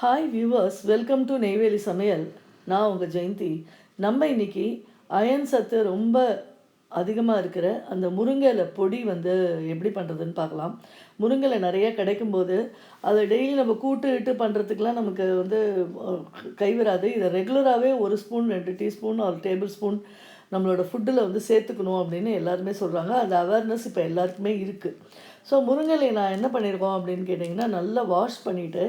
Hi viewers welcome to Neyveli சமையல் நான் உங்கள் ஜெயந்தி. நம்ம இன்னைக்கு அயன் சத்து ரொம்ப அதிகமாக இருக்கிற அந்த முருங்கையில் பொடி வந்து எப்படி பண்ணுறதுன்னு பார்க்கலாம். முருங்கையில் நிறைய கிடைக்கும்போது அதை டெய்லி நம்ம கூட்டு இட்டு பண்ணுறதுக்கெலாம் நமக்கு வந்து கைவராது இதை ரெகுலராகவே ஒரு ஸ்பூன் ரெண்டு டீஸ்பூன் ஒரு டேபிள் ஸ்பூன் நம்மளோட ஃபுட்டில் வந்து சேர்த்துக்கணும் அப்படின்னு எல்லாருமே சொல்கிறாங்க அந்த அவேர்னஸ் இப்போ எல்லாருக்குமே இருக்குது ஸோ முருங்கலை நான் என்ன பண்ணியிருக்கோம் அப்படின்னு கேட்டிங்கன்னா நல்லா வாஷ் பண்ணிவிட்டு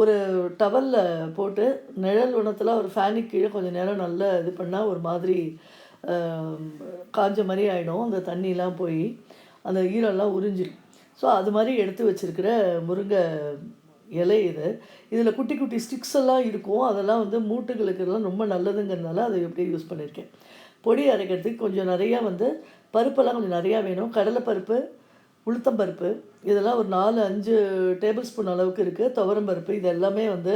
ஒரு டவலில் போட்டு நிழல் உணத்தில் ஒரு ஃபேனுக்கு கீழே கொஞ்சம் நேரம் நல்லா இது பண்ணால் ஒரு மாதிரி காஞ்ச மாதிரி ஆகிடும் அந்த தண்ணியெலாம் போய் அந்த ஈரம்லாம் உறிஞ்சிடும் ஸோ அது மாதிரி எடுத்து வச்சிருக்கிற முருங்கை இலை இது. இதில் குட்டி குட்டி ஸ்டிக்ஸ் எல்லாம் இருக்கும். அதெல்லாம் வந்து மூட்டுகளுக்கு எல்லாம் ரொம்ப நல்லதுங்கிறதுனால அதை எப்படியே யூஸ் பண்ணியிருக்கேன் பொடி அரைக்கிறதுக்கு கொஞ்சம் நிறையா வந்து பருப்பெல்லாம் கொஞ்சம் நிறையா வேணும். கடலைப்பருப்பு உளுத்தம்பருப்பு இதெல்லாம் ஒரு நாலு அஞ்சு டேபிள் ஸ்பூன் அளவுக்கு இருக்குது துவரம் பருப்பு. இது எல்லாமே வந்து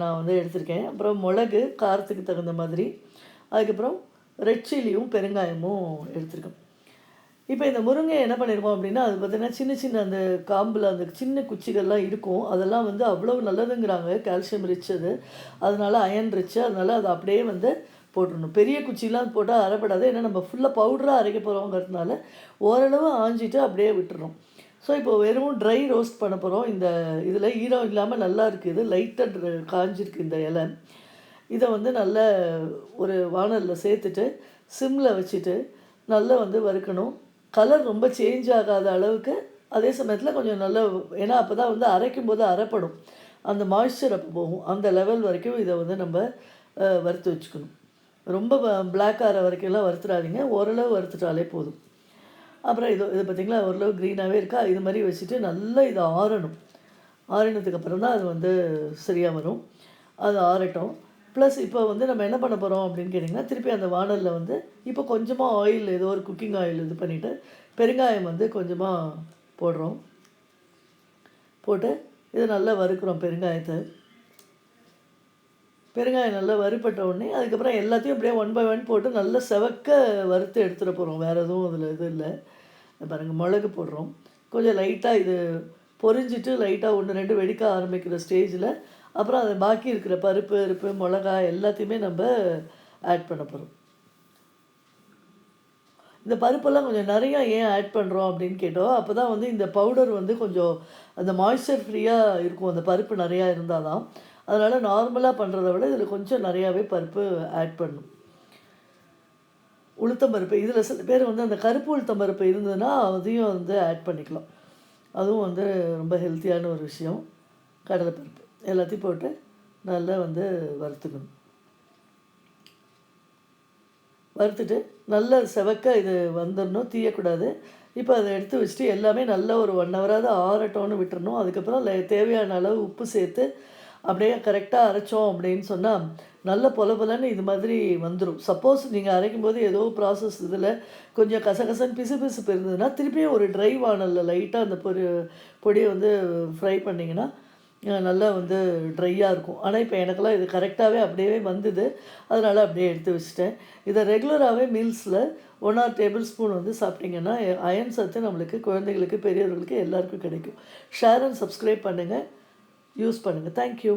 நான் வந்து எடுத்திருக்கேன். அப்புறம் மிளகு காரத்துக்கு தகுந்த மாதிரி. அதுக்கப்புறம் ரெட் சில்லியும் பெருங்காயமும் எடுத்திருக்கேன் இப்போ இந்த முருங்கை என்ன பண்ணியிருக்கோம் அப்படின்னா அது பார்த்தீங்கன்னா சின்ன சின்ன அந்த காம்பில் அந்த சின்ன குச்சிகள்லாம் இருக்கும். அதெல்லாம் வந்து அவ்வளோ நல்லதுங்கிறாங்க. கால்சியம் ரிச் அது. அதனால அயன் ரிச்சு அதனால அதை அப்படியே வந்து போட்டுடணும். பெரிய குச்சிலாம் போட்டால் அரைப்படாது. ஏன்னா நம்ம ஃபுல்லாக பவுடராக அரைக்க போகிறோங்கிறதுனால ஓரளவு ஆஞ்சிட்டு அப்படியே விட்டுறோம் ஸோ இப்போ வெறும் ட்ரை ரோஸ்ட் பண்ண போகிறோம் இந்த இதில் ஈரம் இல்லாமல் நல்லா இருக்குது லைட்டாக காஞ்சிருக்கு இந்த இலை. இதை வந்து நல்ல ஒரு வானலில் சேர்த்துட்டு சிம்மில் வச்சுட்டு நல்லா வந்து வறுக்கணும். கலர் ரொம்ப சேஞ்ச் ஆகாத அளவுக்கு அதே சமயத்தில் கொஞ்சம் நல்ல ஏன்னா அப்போ தான் வந்து அரைக்கும் போது அரைப்படும். அந்த மாய்ஸ்சர் அப்போ போகும். அந்த லெவல் வரைக்கும் இதை வந்து நம்ம வறுத்து வச்சுக்கணும். ரொம்ப பிளாக் ஆகிற வரைக்கும்லாம் வறுத்துடாதீங்க ஓரளவு வறுத்துட்டாலே போதும். அப்புறம் இது இது பார்த்திங்களா ஓரளவு க்ரீனாகவே இருக்கா? இது மாதிரி வச்சுட்டு நல்லா இது ஆறணும். ஆறினதுக்கு அப்புறம் தான் அது வந்து சரியாக வரும். அது ஆறட்டும். ப்ளஸ் இப்போ வந்து நம்ம என்ன பண்ண போகிறோம் அப்படின்னு கேட்டிங்கன்னா திருப்பி அந்த வானலில் வந்து இப்போ கொஞ்சமாக ஆயில் ஏதோ ஒரு குக்கிங் ஆயில் இது பண்ணிவிட்டு பெருங்காயம் வந்து கொஞ்சமாக போடுறோம். போட்டு இதை நல்லா வறுக்கிறோம் பெருங்காயத்தை. பெருங்காயம் நல்லா வறுப்பட்ட உடனே அதுக்கப்புறம் எல்லாத்தையும் அப்படியே ஒன் பை ஒன் போட்டு நல்லா செவக்க வறுத்து எடுத்துகிட்டு போகிறோம் வேறு எதுவும் அதில் இது இல்லை. பாருங்கள் மிளகு போடுறோம். கொஞ்சம் லைட்டாக இது பொரிஞ்சிட்டு லைட்டாக ஒன்று ரெண்டு வெடிக்க ஆரம்பிக்கிற ஸ்டேஜில் அப்புறம் அது பாக்கி இருக்கிற பருப்பு அருப்பு மிளகா எல்லாத்தையுமே நம்ம ஆட் பண்ண போகிறோம் இந்த பருப்பெல்லாம் கொஞ்சம் நிறையா ஏன் ஆட் பண்ணுறோம் அப்படின்னு கேட்டோம். அப்போ தான் வந்து இந்த பவுடர் வந்து கொஞ்சம் அந்த மாய்ஸ்சர் ஃப்ரீயாக இருக்கும். அந்த பருப்பு நிறையா இருந்தால் தான் அதனால் நார்மலாக பண்ணுறத விட இதில் கொஞ்சம் நிறையாவே பருப்பு ஆட் பண்ணும். உளுத்தம்பருப்பு இதில் சில பேர் வந்து அந்த கருப்பு உளுத்தம்பருப்பு இருந்ததுன்னா அதையும் வந்து ஆட் பண்ணிக்கலாம். அதுவும் வந்து ரொம்ப ஹெல்த்தியான ஒரு விஷயம். கடலைப்பருப்பு எல்லாத்தையும் போட்டு நல்லா வந்து வறுத்துக்கணும். வறுத்துட்டு நல்லா செவக்க இது வந்துடணும் தீயக்கூடாது. இப்போ அதை எடுத்து வச்சுட்டு எல்லாமே நல்லா ஒரு ஒன் ஹவராவது ஆறட்டோன்னு விட்டுறணும். அதுக்கப்புறம் தேவையான அளவு உப்பு சேர்த்து அப்படியே கரெக்டாக அரைச்சோம் அப்படின்னு சொன்னால் நல்ல பொல பொலன்னு இது மாதிரி வந்துடும் சப்போஸ் நீங்கள் அரைக்கும் போது ஏதோ ப்ராசஸ் இதில் கொஞ்சம் கசகசன்னு பிசு பிசுப்பு இருந்ததுன்னா திருப்பியும் ஒரு ட்ரை வானலில் லைட்டாக அந்த பொரி பொடியை வந்து ஃப்ரை பண்ணிங்கன்னா நல்லா வந்து ட்ரையாக இருக்கும். ஆனால் இப்போ எனக்கெல்லாம் இது கரெக்டாகவே அப்படியே வந்தது. அதனால் அப்படியே எடுத்து வச்சுட்டேன். இதை ரெகுலராகவே மீல்ஸில் ஒன் ஆர் டேபிள் ஸ்பூன் வந்து சாப்பிட்டிங்கன்னா அயன் சத்து நம்மளுக்கு குழந்தைகளுக்கு பெரியவர்களுக்கு எல்லாருக்கும் கிடைக்கும். ஷேர் அண்ட் சப்ஸ்கிரைப் பண்ணுங்கள் யூஸ் பண்ணுங்கள் தேங்க்யூ